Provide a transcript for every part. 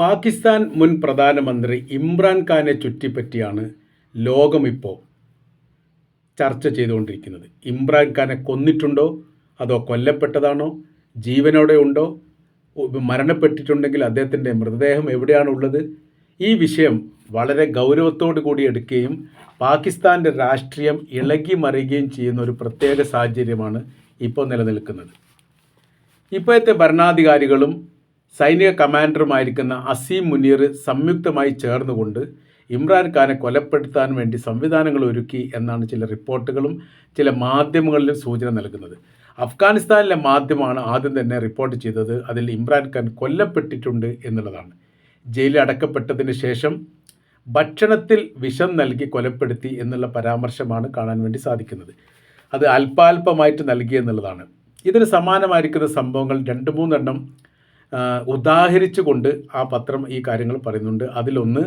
പാകിസ്ഥാൻ മുൻ പ്രധാനമന്ത്രി ഇമ്രാൻഖാനെ ചുറ്റിപ്പറ്റിയാണ് ലോകമിപ്പോൾ ചർച്ച ചെയ്തുകൊണ്ടിരിക്കുന്നത്. ഇമ്രാൻഖാനെ കൊന്നിട്ടുണ്ടോ? അതോ കൊല്ലപ്പെട്ടതാണോ? ജീവനോടെ ഉണ്ടോ? മരണപ്പെട്ടിട്ടുണ്ടെങ്കിൽ അദ്ദേഹത്തിന്റെ മൃതദേഹം എവിടെയാണുള്ളത്? ഈ വിഷയം വളരെ ഗൗരവത്തോടു കൂടി എടുക്കുകയും പാകിസ്ഥാന്റെ രാഷ്ട്രീയം ഇളകി മറിയുകയും ചെയ്യുന്ന ഒരു പ്രത്യേക സാഹചര്യമാണ് ഇപ്പോൾ നിലനിൽക്കുന്നത്. ഇപ്പോഴത്തെ ഭരണാധികാരികളും സൈനിക കമാൻഡറുമായിരിക്കുന്ന അസീം മുനീർ സംയുക്തമായി ചേർന്നുകൊണ്ട് ഇമ്രാൻഖാനെ കൊലപ്പെടുത്താൻ വേണ്ടി സംവിധാനങ്ങൾ ഒരുക്കി എന്നാണ് ചില റിപ്പോർട്ടുകളും ചില മാധ്യമങ്ങളിലും സൂചന നൽകുന്നത്. അഫ്ഗാനിസ്ഥാനിലെ മാധ്യമമാണ് ആദ്യം തന്നെ റിപ്പോർട്ട് ചെയ്തത് അതിൽ ഇമ്രാൻഖാൻ കൊല്ലപ്പെട്ടിട്ടുണ്ട് എന്നുള്ളതാണ്. ജയിലിൽ അടക്കപ്പെട്ടതിന് ശേഷം ഭക്ഷണത്തിൽ വിഷം നൽകി കൊലപ്പെടുത്തി എന്നുള്ള പരാമർശമാണ് കാണാൻ വേണ്ടി സാധിക്കുന്നത്. അത് അല്പാൽപമായിട്ട് നൽകി എന്നുള്ളതാണ്. ഇതിന് സമാനമായിരിക്കുന്ന സംഭവങ്ങൾ രണ്ട് മൂന്നെണ്ണം ഉദാഹരിച്ചുകൊണ്ട് ആ പത്രം ഈ കാര്യങ്ങൾ പറയുന്നുണ്ട്. അതിലൊന്ന്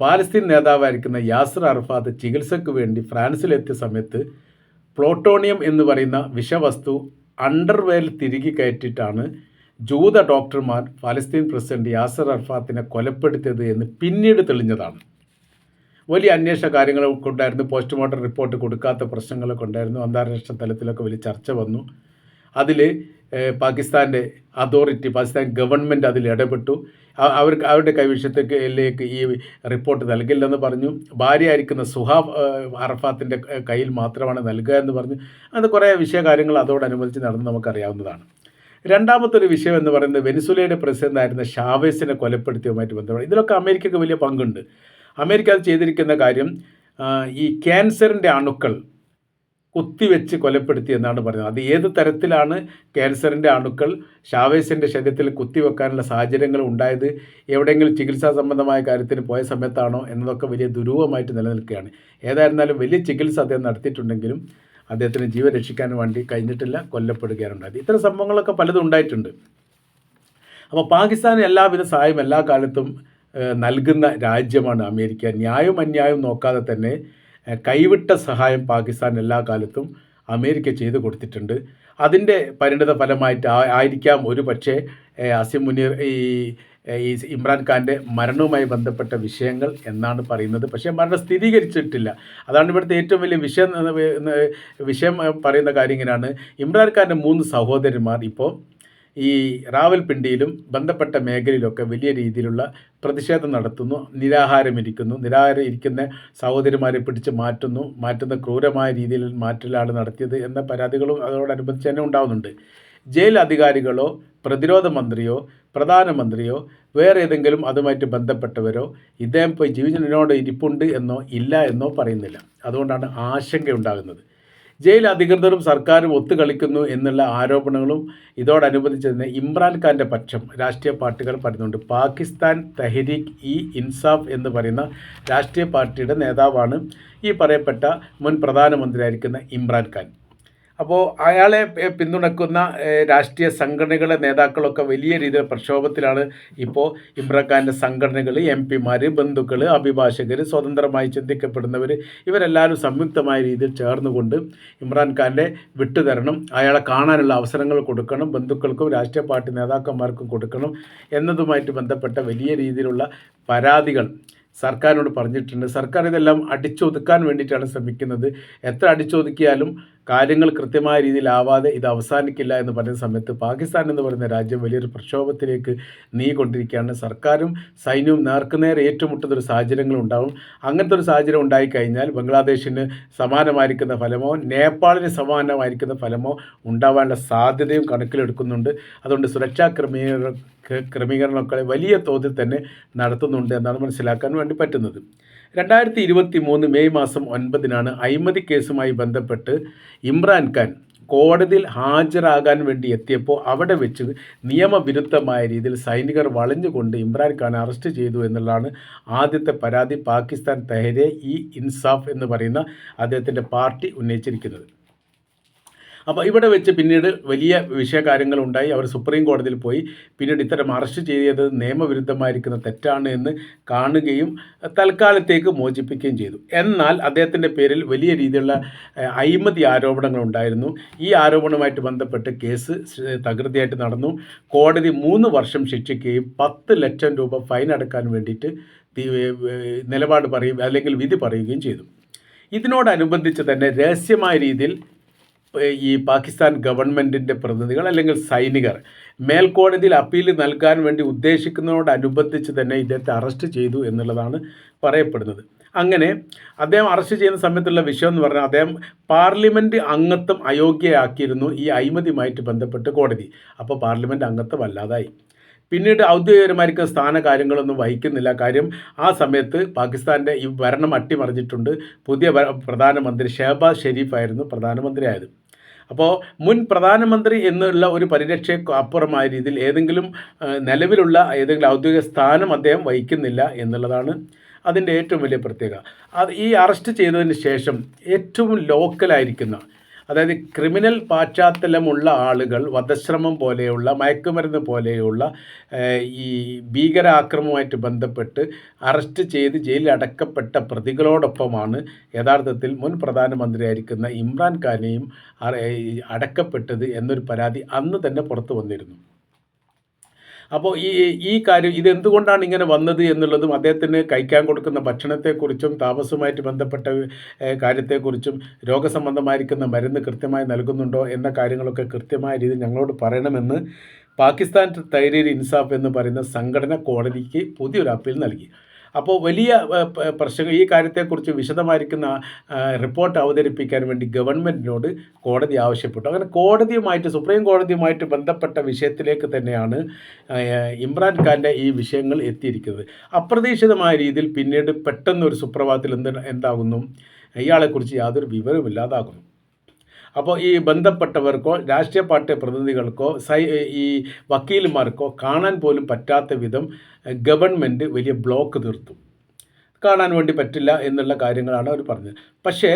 പാലസ്തീൻ നേതാവായിരിക്കുന്ന യാസർ അർഫാത്ത് ചികിത്സയ്ക്ക് വേണ്ടി ഫ്രാൻസിലെത്തിയ സമയത്ത് പ്ലോട്ടോണിയം എന്ന് പറയുന്ന വിഷവസ്തു അണ്ടർവേൽ തിരികെ കയറ്റിയിട്ടാണ് ജൂത ഡോക്ടർമാർ പാലസ്തീൻ പ്രസിഡന്റ് യാസർ അർഫാത്തിനെ കൊലപ്പെടുത്തിയത് എന്ന് പിന്നീട് തെളിഞ്ഞതാണ്. വലിയ അന്വേഷണ കാര്യങ്ങളൊക്കെ ഉണ്ടായിരുന്നു. പോസ്റ്റ്മോർട്ടം റിപ്പോർട്ട് കൊടുക്കാത്ത പ്രശ്നങ്ങളൊക്കെ ഉണ്ടായിരുന്നു. അന്താരാഷ്ട്ര തലത്തിലൊക്കെ വലിയ ചർച്ച വന്നു. അതിൽ പാകിസ്ഥാന്റെ അതോറിറ്റി പാകിസ്ഥാൻ ഗവൺമെന്റ് അതിൽ ഇടപെട്ടു. അവർക്ക് അവരുടെ കൈവശത്തേക്ക് ഈ റിപ്പോർട്ട് നൽകില്ലെന്ന് പറഞ്ഞു. ഭാര്യയായിരിക്കുന്ന ഏഹ്, അറഫാത്തിന്റെ കയ്യിൽ മാത്രമാണ് നൽകുക എന്ന് പറഞ്ഞു. അത് കുറേ വിഷയ കാര്യങ്ങൾ അതോടനുബന്ധിച്ച് നടന്ന് നമുക്കറിയാവുന്നതാണ്. രണ്ടാമത്തെ ഒരു വിഷയം എന്ന് പറയുന്നത് വെനിസുലയുടെ പ്രസിഡന്റ് ആയിരുന്ന ഷാവേസിനെ കൊലപ്പെടുത്തിയതുമായിട്ട് ബന്ധപ്പെട്ട് ഇതിലൊക്കെ അമേരിക്കയ്ക്ക് വലിയ പങ്കുണ്ട്. അമേരിക്ക അത് ചെയ്തിരിക്കുന്ന കാര്യം ഈ ക്യാൻസറിന്റെ അണുക്കൾ കുത്തിവെച്ച് കൊലപ്പെടുത്തി എന്നാണ് പറയുന്നത്. അത് ഏത് തരത്തിലാണ് ക്യാൻസറിന്റെ അണുക്കൾ ഷാവേസിന്റെ ശരീരത്തിൽ കുത്തിവെക്കാനുള്ള സാഹചര്യങ്ങൾ ഉണ്ടായത് എവിടെയെങ്കിലും ചികിത്സാ സംബന്ധമായ കാര്യത്തിന് പോയ സമയത്താണോ എന്നതൊക്കെ വലിയ ദുരൂഹമായിട്ട് നിലനിൽക്കുകയാണ്. ഏതായിരുന്നാലും വലിയ ചികിത്സ അദ്ദേഹം നടത്തിയിട്ടുണ്ടെങ്കിലും അദ്ദേഹത്തിന് ജീവൻ രക്ഷിക്കാൻ വേണ്ടി കഴിഞ്ഞിട്ടില്ല കൊല്ലപ്പെടുകയാണ് ഉണ്ടായത്. ഇത്തരം സംഭവങ്ങളൊക്കെ പലതും ഉണ്ടായിട്ടുണ്ട്. അപ്പോൾ പാകിസ്ഥാൻ എല്ലാവിധ സഹായം എല്ലാ കാലത്തും നൽകുന്ന രാജ്യമാണ് അമേരിക്ക. ന്യായവും അന്യായവും നോക്കാതെ തന്നെ കൈവിട്ട സഹായം പാകിസ്ഥാൻ എല്ലാ കാലത്തും അമേരിക്ക ചെയ്തു കൊടുത്തിട്ടുണ്ട്. അതിന്റെ പരിണിത ഫലമായിട്ട് ആയിരിക്കാം ഒരു പക്ഷേ അസിം മുനീർ ഈ ഈ ഇമ്രാൻഖാന്റെ മരണവുമായി ബന്ധപ്പെട്ട വിഷയങ്ങൾ എന്നാണ് പറയുന്നത്. പക്ഷേ മരണം സ്ഥിരീകരിച്ചിട്ടില്ല. അതാണ് ഇവിടുത്തെ ഏറ്റവും വലിയ വിഷയം വിഷയം പറയുന്ന കാര്യം ഇങ്ങനെയാണ്. ഇമ്രാൻഖാന്റെ മൂന്ന് സഹോദരന്മാർ ഇപ്പോൾ ഈ റാവൽപിണ്ടിയിലും ബന്ധപ്പെട്ട മേഖലയിലൊക്കെ വലിയ രീതിയിലുള്ള പ്രതിഷേധം നടത്തുന്നു നിരാഹാരമിരിക്കുന്നു. നിരാഹാരം ഇരിക്കുന്ന സഹോദരിമാരെ പിടിച്ച് മാറ്റുന്നു. മാറ്റുന്ന ക്രൂരമായ രീതിയിൽ മാറ്റലാണ് നടത്തിയത് എന്ന പരാതികളും അതോടനുബന്ധിച്ച് തന്നെ ഉണ്ടാകുന്നുണ്ട് ജയിൽ അധികാരികളോ പ്രതിരോധ മന്ത്രിയോ പ്രധാനമന്ത്രിയോ വേറെ ഏതെങ്കിലും അതുമായിട്ട് ബന്ധപ്പെട്ടവരോ ഇദ്ദേഹം ഇപ്പോൾ ജീവനോട് ഇരിപ്പുണ്ട് എന്നോ ഇല്ല എന്നോ പറയുന്നില്ല. അതുകൊണ്ടാണ് ആശങ്ക ഉണ്ടാകുന്നത്. ജയിൽ അധികൃതരും സർക്കാരും ഒത്തുകളിക്കുന്നു എന്നുള്ള ആരോപണങ്ങളും ഇതോടനുബന്ധിച്ച് തന്നെ ഇമ്രാൻഖാന്റെ പക്ഷം രാഷ്ട്രീയ പാർട്ടികൾ പറയുന്നുണ്ട്. പാകിസ്ഥാൻ തെഹരീഖ് ഇ ഇൻസാഫ് എന്ന് പറയുന്ന രാഷ്ട്രീയ പാർട്ടിയുടെ നേതാവാണ് ഈ പറയപ്പെട്ട മുൻ പ്രധാനമന്ത്രിയായിരിക്കുന്ന ഇമ്രാൻഖാൻ അപ്പോൾ അയാളെ പിന്തുണക്കുന്ന രാഷ്ട്രീയ സംഘടനകളെ നേതാക്കളൊക്കെ വലിയ രീതിയിൽ പ്രക്ഷോഭത്തിലാണ് ഇപ്പോൾ ഇമ്രാൻഖാന്റെ സംഘടനകൾ എം പിമാർ ബന്ധുക്കൾ അഭിഭാഷകർ സ്വതന്ത്രമായി ചിന്തിക്കപ്പെടുന്നവർ ഇവരെല്ലാവരും സംയുക്തമായ രീതിയിൽ ചേർന്നുകൊണ്ട് ഇമ്രാൻഖാന്റെ വിട്ടുതരണം അയാളെ കാണാനുള്ള അവസരങ്ങൾ കൊടുക്കണം ബന്ധുക്കൾക്കും രാഷ്ട്രീയ പാർട്ടി നേതാക്കന്മാർക്കും കൊടുക്കണം എന്നതുമായിട്ട് ബന്ധപ്പെട്ട വലിയ രീതിയിലുള്ള പരാതികൾ സർക്കാരിനോട് പറഞ്ഞിട്ടുണ്ട്. സർക്കാർ ഇതെല്ലാം അടിച്ചൊതുക്കാൻ വേണ്ടിയിട്ടാണ് ശ്രമിക്കുന്നത്. എത്ര അടിച്ചൊതുക്കിയാലും കാര്യങ്ങൾ കൃത്യമായ രീതിയിലാവാതെ ഇത് അവസാനിക്കില്ല എന്ന് പറയുന്ന സമയത്ത് പാകിസ്ഥാൻ എന്ന് പറയുന്ന രാജ്യം വലിയൊരു പ്രക്ഷോഭത്തിലേക്ക് നീങ്ങിക്കൊണ്ടിരിക്കുകയാണ് സർക്കാരും സൈന്യവും നേർക്കുനേർ ഏറ്റുമുട്ടുന്ന ഒരു സാഹചര്യങ്ങൾ ഉണ്ടാവും. അങ്ങനത്തെ ഒരു സാഹചര്യം ഉണ്ടായിക്കഴിഞ്ഞാൽ ബംഗ്ലാദേശിന് സമാനമായിരിക്കുന്ന ഫലമോ നേപ്പാളിന് സമാനമായിരിക്കുന്ന ഫലമോ ഉണ്ടാവാനുള്ള സാധ്യതയും കണക്കിലെടുക്കുന്നുണ്ട്. അതുകൊണ്ട് സുരക്ഷാ ക്രമീകരണ വലിയ തോതിൽ തന്നെ നടത്തുന്നുണ്ട് എന്നാണ് മനസ്സിലാക്കാൻ വേണ്ടി പറ്റുന്നത്. രണ്ടായിരത്തി ഇരുപത്തി മൂന്ന് മെയ് മാസം ഒൻപതിനാണ് അഴിമതി കേസുമായി ബന്ധപ്പെട്ട് ഇമ്രാൻഖാൻ കോടതിയിൽ ഹാജരാകാൻ വേണ്ടി എത്തിയപ്പോൾ അവിടെ വെച്ച് നിയമവിരുദ്ധമായ രീതിയിൽ സൈനികർ വളഞ്ഞുകൊണ്ട് ഇമ്രാൻഖാനെ അറസ്റ്റ് ചെയ്തു എന്നുള്ളതാണ് ആദ്യത്തെ പരാതി പാകിസ്ഥാൻ തെഹരെ ഇ ഇൻസാഫ് എന്ന് പറയുന്ന അദ്ദേഹത്തിന്റെ പാർട്ടി ഉന്നയിച്ചിരിക്കുന്നത്. അപ്പോൾ ഇവിടെ വെച്ച് പിന്നീട് വലിയ വിഷയകാര്യങ്ങളുണ്ടായി. അവർ സുപ്രീം കോടതിയിൽ പോയി. പിന്നീട് ഇത്തരം അറസ്റ്റ് ചെയ്തത് നിയമവിരുദ്ധമായിരിക്കുന്ന തെറ്റാണ് എന്ന് കാണുകയും തൽക്കാലത്തേക്ക് മോചിപ്പിക്കുകയും ചെയ്തു. എന്നാൽ അദ്ദേഹത്തിന്റെ പേരിൽ വലിയ രീതിയിലുള്ള അഴിമതി ആരോപണങ്ങൾ ഉണ്ടായിരുന്നു ഈ ആരോപണവുമായിട്ട് ബന്ധപ്പെട്ട് കേസ് തകൃതിയായിട്ട് നടന്നു. കോടതി മൂന്ന് വർഷം ശിക്ഷിക്കുകയും പത്ത് ലക്ഷം രൂപ ഫൈൻ അടക്കാൻ വേണ്ടിയിട്ട് നിലപാട് പറയും അല്ലെങ്കിൽ വിധി പറയുകയും ചെയ്തു. ഇതിനോടനുബന്ധിച്ച് തന്നെ രഹസ്യമായ രീതിയിൽ ഈ പാകിസ്ഥാൻ ഗവൺമെന്റിന്റെ പ്രതിനിധികൾ അല്ലെങ്കിൽ സൈനികർ മേൽക്കോടതിയിൽ അപ്പീൽ നൽകാൻ വേണ്ടി ഉദ്ദേശിക്കുന്നതോടനുബന്ധിച്ച് തന്നെ ഇദ്ദേഹത്തെ അറസ്റ്റ് ചെയ്തു എന്നുള്ളതാണ് പറയപ്പെടുന്നത്. അങ്ങനെ അദ്ദേഹം അറസ്റ്റ് ചെയ്യുന്ന സമയത്തുള്ള വിഷയം എന്ന് പറഞ്ഞാൽ അദ്ദേഹം പാർലമെന്റ് അംഗത്വം അയോഗ്യയാക്കിയിരുന്നു ഈ അഴിമതിയുമായിട്ട് ബന്ധപ്പെട്ട് കോടതി. അപ്പോൾ പാർലമെന്റ് അംഗത്വം അല്ലാതായി. പിന്നീട് ഔദ്യോഗികപരമായിരിക്കുന്ന സ്ഥാന കാര്യങ്ങളൊന്നും വഹിക്കുന്നില്ല. കാര്യം ആ സമയത്ത് പാകിസ്ഥാന്റെ ഈ ഭരണം അട്ടിമറിഞ്ഞിട്ടുണ്ട്. പുതിയ പ്രധാനമന്ത്രി ഷഹബാസ് ഷെരീഫായിരുന്നു പ്രധാനമന്ത്രിയായത്. അപ്പോൾ മുൻ പ്രധാനമന്ത്രി എന്നുള്ള ഒരു പരിരക്ഷയ്ക്ക് അപ്പുറമായ രീതിയിൽ ഏതെങ്കിലും നിലവിലുള്ള ഏതെങ്കിലും ഔദ്യോഗിക സ്ഥാനം അദ്ദേഹം വഹിക്കുന്നില്ല എന്നുള്ളതാണ് അതിന്റെ ഏറ്റവും വലിയ പ്രത്യേകത. അത് ഈ അറസ്റ്റ് ചെയ്തതിന് ശേഷം ഏറ്റവും ലോക്കലായിരിക്കുന്ന അതായത് ക്രിമിനൽ പാശ്ചാത്തലമുള്ള ആളുകൾ വധശ്രമം പോലെയുള്ള മയക്കുമരുന്ന് പോലെയുള്ള ഈ ഭീകരാക്രമവുമായിട്ട് ബന്ധപ്പെട്ട് അറസ്റ്റ് ചെയ്ത് ജയിലിൽ അടക്കപ്പെട്ട പ്രതികളോടൊപ്പമാണ് യഥാർത്ഥത്തിൽ മുൻ പ്രധാനമന്ത്രിയായിരിക്കുന്ന ഇമ്രാൻഖാനെയും അടക്കപ്പെട്ടത് എന്നൊരു പരാതി അന്ന് തന്നെ പുറത്തു വന്നിരുന്നു. അപ്പോൾ ഈ ഈ കാര്യം ഇതെന്തുകൊണ്ടാണ് ഇങ്ങനെ വന്നത് എന്നുള്ളതും അദ്ദേഹത്തിന് കഴിക്കാൻ കൊടുക്കുന്ന ഭക്ഷണത്തെക്കുറിച്ചും താമസവുമായിട്ട് ബന്ധപ്പെട്ട കാര്യത്തെക്കുറിച്ചും രോഗസംബന്ധമായിരിക്കുന്ന മരുന്ന് കൃത്യമായി നൽകുന്നുണ്ടോ എന്ന കാര്യങ്ങളൊക്കെ കൃത്യമായ രീതിയിൽ ഞങ്ങളോട് പറയണമെന്ന് പാകിസ്ഥാൻ തൈരീർ ഇൻസാഫ് എന്ന് പറയുന്ന സംഘടന കോടതിക്ക് പുതിയൊരു അപ്പീൽ നൽകി. അപ്പോൾ വലിയ പ്രശ്നം ഈ കാര്യത്തെക്കുറിച്ച് വിശദമായിരിക്കുന്ന റിപ്പോർട്ട് അവതരിപ്പിക്കാൻ വേണ്ടി ഗവൺമെന്റിനോട് കോടതി ആവശ്യപ്പെട്ടു. അങ്ങനെ കോടതിയുമായിട്ട് സുപ്രീം കോടതിയുമായിട്ട് ബന്ധപ്പെട്ട വിഷയത്തിലേക്ക് തന്നെയാണ് ഇമ്രാൻഖാന്റെ ഈ വിഷയങ്ങൾ എത്തിയിരിക്കുന്നത്. അപ്രതീക്ഷിതമായ രീതിയിൽ പിന്നീട് പെട്ടെന്ന് ഒരു സുപ്രഭാതത്തിൽ എന്ത് എന്താകുന്നു? ഇയാളെക്കുറിച്ച് യാതൊരു വിവരവുമില്ലാതാകുന്നു അപ്പോൾ ഈ ബന്ധപ്പെട്ടവർക്കോ രാഷ്ട്രീയ പാർട്ടി പ്രതിനിധികൾക്കോ സൈ ഈ വക്കീലുമാർക്കോ കാണാൻ പോലും പറ്റാത്ത വിധം ഗവൺമെന്റ് വലിയ ബ്ലോക്ക് തീർത്തു. കാണാൻ വേണ്ടി പറ്റില്ല എന്നുള്ള കാര്യങ്ങളാണ് അവർ പറഞ്ഞത്. പക്ഷേ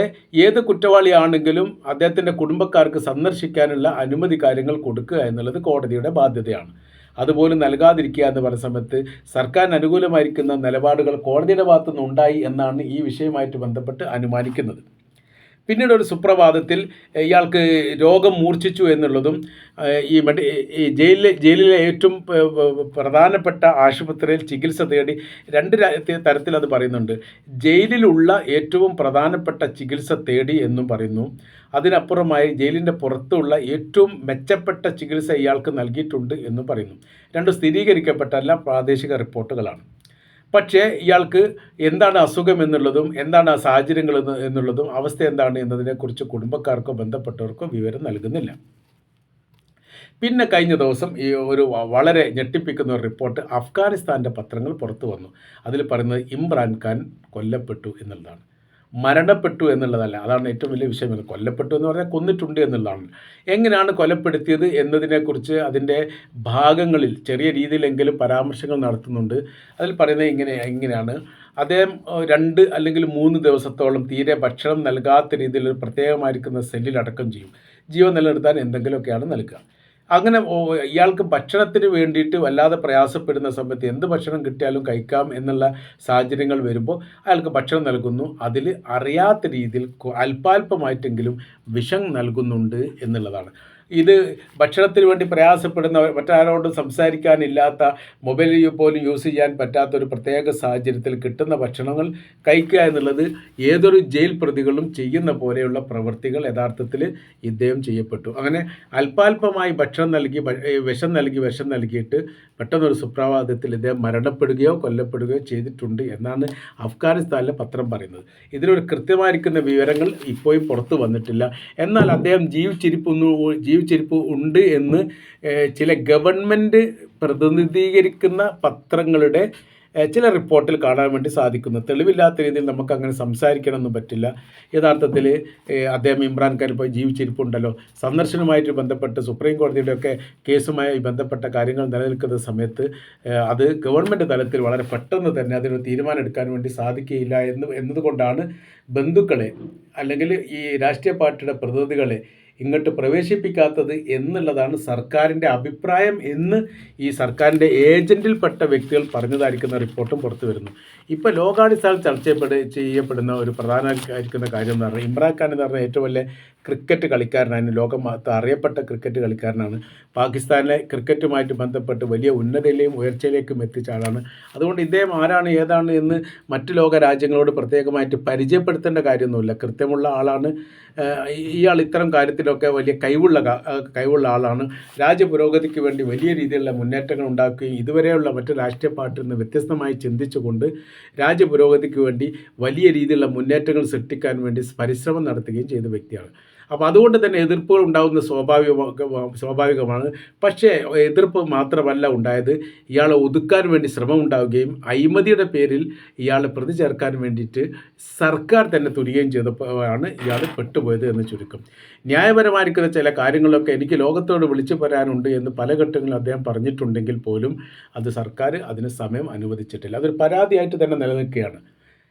ഏത് കുറ്റവാളിയാണെങ്കിലും അദ്ദേഹത്തിന്റെ കുടുംബക്കാർക്ക് സന്ദർശിക്കാനുള്ള അനുമതി കാര്യങ്ങൾ കൊടുക്കുക എന്നുള്ളത് കോടതിയുടെ ബാധ്യതയാണ്. അതുപോലും നൽകാതിരിക്കുക എന്ന് പറഞ്ഞ സമയത്ത് സർക്കാരിന് അനുകൂലമായിരിക്കുന്ന നിലപാടുകൾ കോടതിയുടെ ഭാഗത്തുനിന്ന് ഉണ്ടായി എന്നാണ് ഈ വിഷയവുമായിട്ട് ബന്ധപ്പെട്ട് അനുമാനിക്കുന്നത്. പിന്നീട് ഒരു സുപ്രഭാതത്തിൽ ഇയാൾക്ക് രോഗം മൂർച്ഛിച്ചു എന്നുള്ളതും ഈ മെഡി ഈ ജയിലിലെ ജയിലിലെ ഏറ്റവും പ്രധാനപ്പെട്ട ആശുപത്രിയിൽ ചികിത്സ തേടി രണ്ട് തരത്തിൽ അത് പറയുന്നുണ്ട്. ജയിലിലുള്ള ഏറ്റവും പ്രധാനപ്പെട്ട ചികിത്സ തേടി എന്നും പറയുന്നു. അതിനപ്പുറമായി ജയിലിന്റെ പുറത്തുള്ള ഏറ്റവും മെച്ചപ്പെട്ട ചികിത്സ ഇയാൾക്ക് നൽകിയിട്ടുണ്ട് എന്നും പറയുന്നു. രണ്ടും സ്ഥിരീകരിക്കപ്പെട്ടല്ല പ്രാദേശിക റിപ്പോർട്ടുകളാണ്. പക്ഷേ ഇയാൾക്ക് എന്താണ് അസുഖം എന്നുള്ളതും എന്താണ് ആ സാഹചര്യങ്ങൾ എന്നുള്ളതും അവസ്ഥ എന്താണ് എന്നതിനെക്കുറിച്ച് കുടുംബക്കാർക്കോ ബന്ധപ്പെട്ടവർക്കോ വിവരം നൽകുന്നില്ല. പിന്നെ കഴിഞ്ഞ ദിവസം ഈ ഒരു വളരെ ഞെട്ടിപ്പിക്കുന്ന ഒരു റിപ്പോർട്ട് അഫ്ഗാനിസ്ഥാന്റെ പത്രങ്ങൾ പുറത്തു വന്നു. അതിൽ പറയുന്നത് ഇമ്രാൻ ഖാൻ കൊല്ലപ്പെട്ടു എന്നുള്ളതാണ്. മരണപ്പെട്ടു എന്നുള്ളതല്ല. അതാണ് ഏറ്റവും വലിയ വിഷയം. കൊല്ലപ്പെട്ടു എന്ന് പറഞ്ഞാൽ കൊന്നിട്ടുണ്ട് എന്നുള്ളതാണ്. എങ്ങനെയാണ് കൊലപ്പെടുത്തിയത് എന്നതിനെക്കുറിച്ച് അതിന്റെ ഭാഗങ്ങളിൽ ചെറിയ രീതിയിലെങ്കിലും പരാമർശങ്ങൾ നടത്തുന്നുണ്ട്. അതിൽ പറയുന്നത് ഇങ്ങനെ ഇങ്ങനെയാണ്. അദ്ദേഹം രണ്ട് അല്ലെങ്കിൽ മൂന്ന് ദിവസത്തോളം തീരെ ഭക്ഷണം നൽകാത്ത രീതിയിൽ പ്രത്യേകമായിരിക്കുന്ന സെല്ലിൽ അടക്കം ചെയ്യും. ജീവൻ നിലനിർത്താൻ എന്തെങ്കിലുമൊക്കെയാണ് നൽകുക. അങ്ങനെ ഇയാൾക്ക് ഭക്ഷണത്തിന് വേണ്ടിയിട്ട് വല്ലാതെ പ്രയാസപ്പെടുന്ന സമയത്ത് എന്ത് ഭക്ഷണം കിട്ടിയാലും കഴിക്കാം എന്നുള്ള സാഹചര്യങ്ങൾ വരുമ്പോൾ അയാൾക്ക് ഭക്ഷണം നൽകുന്നു. അതിൽ അറിയാത്ത രീതിയിൽ അല്പാൽപമായിട്ടെങ്കിലും വിഷം നൽകുന്നുണ്ട് എന്നുള്ളതാണ്. ഇത് ഭക്ഷണത്തിന് വേണ്ടി പ്രയാസപ്പെടുന്ന മറ്റാരോടും സംസാരിക്കാനില്ലാത്ത മൊബൈൽ പോലും യൂസ് ചെയ്യാൻ പറ്റാത്ത ഒരു പ്രത്യേക സാഹചര്യത്തിൽ കിട്ടുന്ന ഭക്ഷണങ്ങൾ കഴിക്കുക എന്നുള്ളത് ഏതൊരു ജയിൽ പ്രതികളും ചെയ്യുന്ന പോലെയുള്ള പ്രവൃത്തികൾ യഥാർത്ഥത്തിൽ ഇദ്ദേഹം ചെയ്യപ്പെട്ടു. അങ്ങനെ അല്പാൽപമായി ഭക്ഷണം നൽകി വിഷം നൽകി വിഷം നൽകിയിട്ട് പെട്ടെന്നൊരു സുപ്രഭാതത്തിൽ ഇദ്ദേഹം മരണപ്പെടുകയോ കൊല്ലപ്പെടുകയോ ചെയ്തിട്ടുണ്ട് എന്നാണ് അഫ്ഗാനിസ്ഥാനിലെ പത്രം പറയുന്നത്. ഇതിനൊരു കൃത്യമായിരിക്കുന്ന വിവരങ്ങൾ ഇപ്പോഴും പുറത്തു വന്നിട്ടില്ല. എന്നാൽ അദ്ദേഹം ജീവിച്ചിരിപ്പൊന്നു ജീവിച്ചിരിപ്പ് ഉണ്ട് എന്ന് ചില ഗവൺമെന്റ് പ്രതിനിധീകരിക്കുന്ന പത്രങ്ങളുടെ ചില റിപ്പോർട്ടിൽ കാണാൻ വേണ്ടി സാധിക്കുന്നു. തെളിവില്ലാത്ത രീതിയിൽ നമുക്ക് അങ്ങനെ സംസാരിക്കണമെന്നും പറ്റില്ല. യഥാർത്ഥത്തിൽ അദ്ദേഹം ഇമ്രാൻഖാൻ ഇപ്പോൾ ജീവിച്ചിരിപ്പുണ്ടല്ലോ. സന്ദർശനവുമായിട്ട് ബന്ധപ്പെട്ട് സുപ്രീം കോടതിയുടെയൊക്കെ കേസുമായി ബന്ധപ്പെട്ട കാര്യങ്ങൾ നിലനിൽക്കുന്ന സമയത്ത് അത് ഗവൺമെന്റ് തലത്തിൽ വളരെ പെട്ടെന്ന് തന്നെ അതിനൊരു തീരുമാനം എടുക്കാൻ വേണ്ടി സാധിക്കുകയില്ല എന്ന് എന്നതുകൊണ്ടാണ് ബന്ധുക്കളെ അല്ലെങ്കിൽ ഈ രാഷ്ട്രീയ പാർട്ടിയുടെ പ്രതിനിധികളെ ഇങ്ങോട്ട് പ്രവേശിപ്പിക്കാത്തത് എന്നുള്ളതാണ് സർക്കാരിന്റെ അഭിപ്രായം എന്ന് ഈ സർക്കാരിന്റെ ഏജന്റിൽപ്പെട്ട വ്യക്തികൾ പറഞ്ഞതായിരിക്കുന്ന റിപ്പോർട്ടും പുറത്തു വരുന്നു. ഇപ്പോൾ ലോകാടിസ്ഥാനം ചർച്ച ചെയ്യപ്പെട ചെയ്യപ്പെടുന്ന ഒരു പ്രധാനമായിരിക്കുന്ന കാര്യം എന്ന് പറഞ്ഞാൽ ഇമ്രാൻഖാൻ എന്ന് പറഞ്ഞാൽ ഏറ്റവും വലിയ ക്രിക്കറ്റ് കളിക്കാരനാണ്. ലോകം മൊത്തം അറിയപ്പെട്ട ക്രിക്കറ്റ് കളിക്കാരനാണ്. പാകിസ്ഥാനിലെ ക്രിക്കറ്റുമായിട്ട് ബന്ധപ്പെട്ട് വലിയ ഉന്നതയിലേയും ഉയർച്ചയിലേക്കും എത്തിച്ച ആളാണ്. അതുകൊണ്ട് ഇദ്ദേഹം ആരാണ് ഏതാണ് എന്ന് മറ്റു ലോക രാജ്യങ്ങളോട് പ്രത്യേകമായിട്ട് പരിചയപ്പെടുത്തേണ്ട കാര്യമൊന്നുമില്ല. കൃത്യമുള്ള ആളാണ്. ഇയാൾ ഇത്തരം കാര്യത്തിലൊക്കെ വലിയ കഴിവുള്ള കഴിവുള്ള ആളാണ്. രാജ്യ പുരോഗതിക്ക് വേണ്ടി വലിയ രീതിയിലുള്ള മുന്നേറ്റങ്ങൾ ഉണ്ടാക്കുകയും ഇതുവരെയുള്ള മറ്റു രാഷ്ട്രീയ പാർട്ടിയിൽ നിന്ന് വ്യത്യസ്തമായി ചിന്തിച്ചുകൊണ്ട് രാജ്യ പുരോഗതിക്ക് വേണ്ടി വലിയ രീതിയിലുള്ള മുന്നേറ്റങ്ങൾ സൃഷ്ടിക്കാൻ വേണ്ടി പരിശ്രമം നടത്തുകയും ചെയ്ത വ്യക്തിയാണ്. അപ്പോൾ അതുകൊണ്ട് തന്നെ എതിർപ്പുകൾ ഉണ്ടാകുന്നത് സ്വാഭാവിക സ്വാഭാവികമാണ്. പക്ഷേ എതിർപ്പ് മാത്രമല്ല ഉണ്ടായത്. ഇയാളെ ഒതുക്കാൻ വേണ്ടി ശ്രമം ഉണ്ടാവുകയും അഴിമതിയുടെ പേരിൽ ഇയാളെ പ്രതി ചേർക്കാൻ വേണ്ടിയിട്ട് സർക്കാർ തന്നെ തുനിയുകയും ചെയ്തപ്പോഴാണ് ഇയാൾ പെട്ടുപോയത് എന്ന് ചുരുക്കം. ന്യായപരമായിരിക്കുന്ന ചില കാര്യങ്ങളൊക്കെ എനിക്ക് ലോകത്തോട് വിളിച്ചു പറയാനുണ്ട് എന്ന് പല ഘട്ടങ്ങളിലും അദ്ദേഹം പറഞ്ഞിട്ടുണ്ടെങ്കിൽ പോലും അത് സർക്കാർ അതിന് സമയം അനുവദിച്ചിട്ടില്ല. അതൊരു പരാതിയായിട്ട് തന്നെ നിലനിൽക്കുകയാണ്.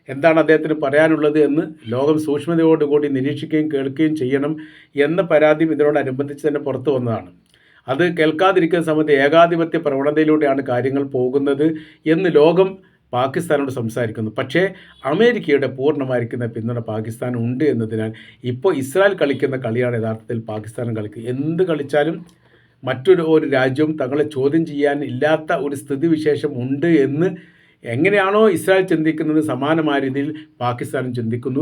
എന്താണ് അദ്ദേഹത്തിന് പറയാനുള്ളത് എന്ന് ലോകം സൂക്ഷ്മതയോടുകൂടി നിരീക്ഷിക്കുകയും കേൾക്കുകയും ചെയ്യണം എന്ന പരാതിയും ഇതിനോടനുബന്ധിച്ച് തന്നെ പുറത്തു വന്നതാണ്. അത് കേൾക്കാതിരിക്കുന്ന സമയത്ത് ഏകാധിപത്യ പ്രവണതയിലൂടെയാണ് കാര്യങ്ങൾ പോകുന്നത് എന്ന് ലോകം പാകിസ്ഥാനോട് സംസാരിക്കുന്നു. പക്ഷേ അമേരിക്കയുടെ പൂർണമായിരിക്കുന്ന പിന്തുണ പാകിസ്ഥാൻ ഉണ്ട് എന്നതിനാൽ ഇപ്പോൾ ഇസ്രായേൽ കളിക്കുന്ന കളിയാണ് യഥാർത്ഥത്തിൽ പാകിസ്ഥാൻ കളിക്കുക എന്ത് കളിച്ചാലും മറ്റൊരു ഒരു രാജ്യവും തങ്ങളെ ചോദ്യം ചെയ്യാൻ ഇല്ലാത്ത ഒരു സ്ഥിതിവിശേഷം ഉണ്ട് എന്ന് എങ്ങനെയാണോ ഇസ്രായേൽ ചിന്തിക്കുന്നത് സമാനമായ രീതിയിൽ പാകിസ്ഥാനും ചിന്തിക്കുന്നു